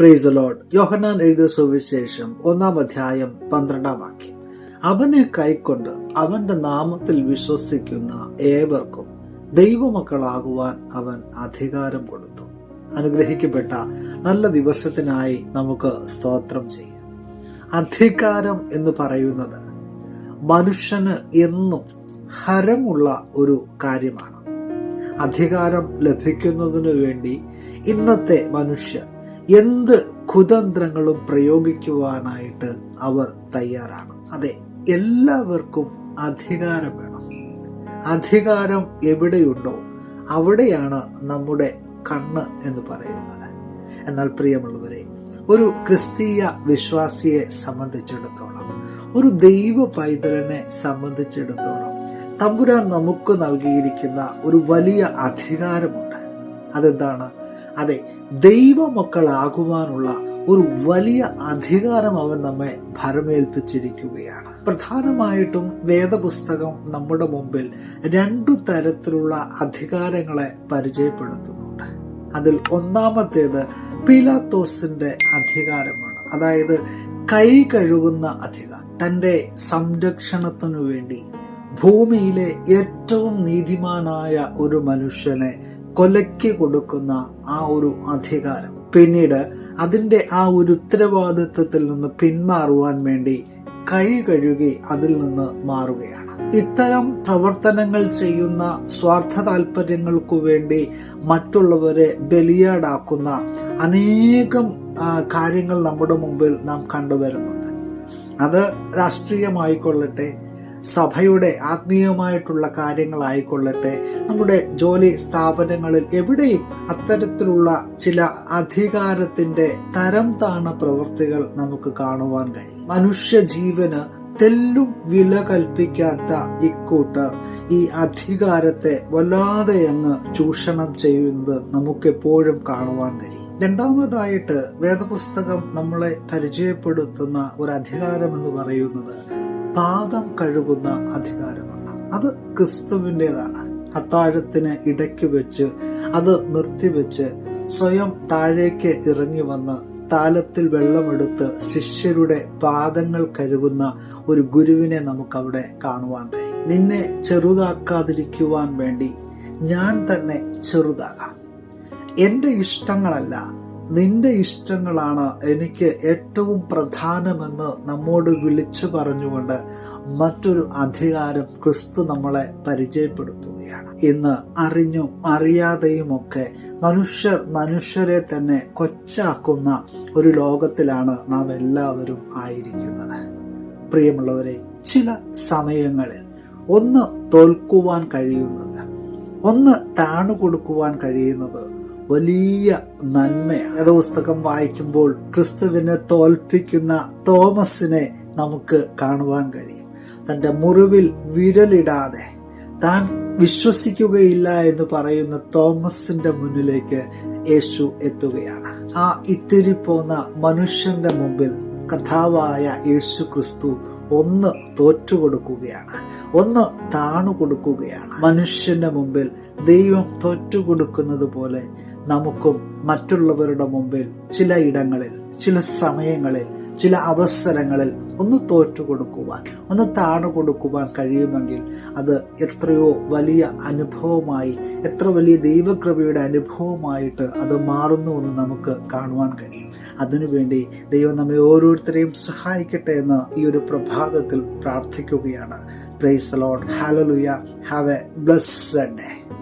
Price load യോഹന്നാൻ എഴുതിയ സുവിശേഷം ഒന്നാം അധ്യായം പന്ത്രണ്ടാം വാക്യം. അവനെ കൈക്കൊണ്ട് അവന്റെ നാമത്തിൽ വിശ്വസിക്കുന്ന ഏവർക്കും ദൈവമക്കളാകുവാൻ അവൻ അധികാരം കൊടുത്തു. അനുഗ്രഹിക്കപ്പെട്ട നല്ല ദിവസത്തിനായി നമുക്ക് സ്തോത്രം ചെയ്യാം. അധികാരം എന്ന് പറയുന്നത് മനുഷ്യന് എന്നും ഹരമുള്ള ഒരു കാര്യമാണ്. അധികാരം ലഭിക്കുന്നതിനു വേണ്ടി ഇന്നത്തെ മനുഷ്യർ എന്ത് കുതന്ത്രങ്ങളും പ്രയോഗിക്കുവാനായിട്ട് അവർ തയ്യാറാണ്. അതെ എല്ലാവർക്കും അധികാരം വേണം. അധികാരം എവിടെയുണ്ടോ അവിടെയാണ് നമ്മുടെ കണ്ണ് എന്ന് പറയുന്നത്. എന്നാൽ പ്രിയമുള്ളവരെ ഒരു ക്രിസ്തീയ വിശ്വാസിയെ സംബന്ധിച്ചിടത്തോളം ഒരു ദൈവ പൈതലിനെ സംബന്ധിച്ചിടത്തോളം തമ്പുരാൻ നമുക്ക് നൽകിയിരിക്കുന്ന ഒരു വലിയ അധികാരമുണ്ട്. അതെന്താണ്? അതെ ദൈവമക്കളാകുവാനുള്ള ഒരു വലിയ അധികാരം അവൻ നമ്മെ ഭരമേൽപ്പിച്ചിരിക്കുകയാണ്. പ്രധാനമായിട്ടും വേദപുസ്തകം നമ്മുടെ മുമ്പിൽ രണ്ടു തരത്തിലുള്ള അധികാരങ്ങളെ പരിചയപ്പെടുത്തുന്നുണ്ട്. അതിൽ ഒന്നാമത്തേത് പിലാത്തോസിന്റെ അധികാരമാണ്. അതായത് കൈ കഴുകുന്ന അധികാരം. തന്റെ സംരക്ഷണത്തിനു വേണ്ടി ഭൂമിയിലെ ഏറ്റവും നീതിമാനായ ഒരു മനുഷ്യനെ കൊലയ്ക്ക് കൊടുക്കുന്ന ആ ഒരു അധികാരം. പിന്നീട് അതിന്റെ ആ ഒരു ഉത്തരവാദിത്വത്തിൽ നിന്ന് പിന്മാറുവാൻ വേണ്ടി കൈ കഴുകി അതിൽ നിന്ന് മാറുകയാണ്. ഇത്തരം പ്രവർത്തനങ്ങൾ ചെയ്യുന്ന സ്വാർത്ഥ താല്പര്യങ്ങൾക്കു വേണ്ടി മറ്റുള്ളവരെ ബലിയാടാക്കുന്ന അനേകം കാര്യങ്ങൾ നമ്മുടെ മുമ്പിൽ നാം കണ്ടുവരുന്നുണ്ട്. അത് രാഷ്ട്രീയമായിക്കൊള്ളട്ടെ സഭയുടെ ആത്മീയമായിട്ടുള്ള കാര്യങ്ങളായിക്കൊള്ളട്ടെ. നമ്മുടെ ജോലി സ്ഥാപനങ്ങളിൽ എവിടെയും അത്തരത്തിലുള്ള ചില അധികാരത്തിന്റെ തരം താണ പ്രവൃത്തികൾ നമുക്ക് കാണുവാൻ കഴിയും. മനുഷ്യ ജീവന് തെല്ലും വില കൽപ്പിക്കാത്ത ഇക്കൂട്ടർ ഈ അധികാരത്തെ വല്ലാതെ അങ്ങ് ചൂഷണം ചെയ്യുന്നത് നമുക്കെപ്പോഴും കാണുവാൻ കഴിയും. രണ്ടാമതായിട്ട് വേദപുസ്തകം നമ്മളെ പരിചയപ്പെടുത്തുന്ന ഒരു അധികാരം എന്ന് പറയുന്നത് പാദം കഴുകുന്ന അധികാരമാണ്. അത് ക്രിസ്തുവിന്റെതാണ്. അത്താഴത്തിന് ഇടയ്ക്ക് വെച്ച് അത് നിർത്തിവെച്ച് സ്വയം താഴേക്ക് ഇറങ്ങി വന്ന് താലത്തിൽ വെള്ളമെടുത്ത് ശിഷ്യരുടെ പാദങ്ങൾ കഴുകുന്ന ഒരു ഗുരുവിനെ നമുക്കവിടെ കാണുവാൻ കഴിയും. നിന്നെ ചെറുതാക്കാതിരിക്കുവാൻ വേണ്ടി ഞാൻ തന്നെ ചെറുതാകാം. എന്റെ ഇഷ്ടങ്ങളല്ല നിന്റെ ഇഷ്ടങ്ങളാണ് എനിക്ക് ഏറ്റവും പ്രധാനമെന്ന് നമ്മോട് വിളിച്ചു പറഞ്ഞുകൊണ്ട് മറ്റൊരു അധികാരം ക്രിസ്തു നമ്മളെ പരിചയപ്പെടുത്തുകയാണ്. ഇന്ന് അറിഞ്ഞും അറിയാതെയുമൊക്കെ മനുഷ്യർ മനുഷ്യരെ തന്നെ കൊച്ചാക്കുന്ന ഒരു ലോകത്തിലാണ് നാം എല്ലാവരും ആയിരിക്കുന്നത്. പ്രിയമുള്ളവരെ ചില സമയങ്ങളിൽ ഒന്ന് തോൽക്കുവാൻ കഴിയുന്നത് ഒന്ന് താണു കൊടുക്കുവാൻ കഴിയുന്നത് വലിയ നന്മയാണ്. വേദപുസ്തകം വായിക്കുമ്പോൾ ക്രിസ്തുവിനെ തോൽപ്പിക്കുന്ന തോമസിനെ നമുക്ക് കാണുവാൻ കഴിയും. തന്റെ മുറിവിൽ വിരലിടാതെ താൻ വിശ്വസിക്കുകയില്ല എന്ന് പറയുന്ന തോമസിന്റെ മുന്നിലേക്ക് യേശു എത്തുകയാണ്. ആ ഇത്തിരി പോന്ന മനുഷ്യന്റെ മുമ്പിൽ കഥാവായ യേശു ക്രിസ്തു ഒന്ന് തോറ്റുകൊടുക്കുകയാണ്. ഒന്ന് താണു കൊടുക്കുകയാണ് മനുഷ്യന്റെ മുമ്പിൽ ദൈവം തോറ്റുകൊടുക്കുന്നത് പോലെ നമുക്കും മറ്റുള്ളവരുടെ മുമ്പിൽ ചില ഇടങ്ങളിൽ ചില സമയങ്ങളിൽ ചില അവസരങ്ങളിൽ ഒന്ന് തോറ്റു കൊടുക്കുവാൻ ഒന്ന് താണു കൊടുക്കുവാൻ കഴിയുമെങ്കിൽ അത് എത്രയോ വലിയ അനുഭവമായി എത്ര വലിയ ദൈവകൃപയുടെ അനുഭവമായിട്ട് അത് മാറുന്നുവെന്ന് നമുക്ക് കാണുവാൻ കഴിയും. അതിനുവേണ്ടി ദൈവം നമ്മെ ഓരോരുത്തരെയും സഹായിക്കട്ടെ എന്ന് ഈ ഒരു പ്രഭാതത്തിൽ പ്രാർത്ഥിക്കുകയാണ്. Praise lord hallelujah have a blessed day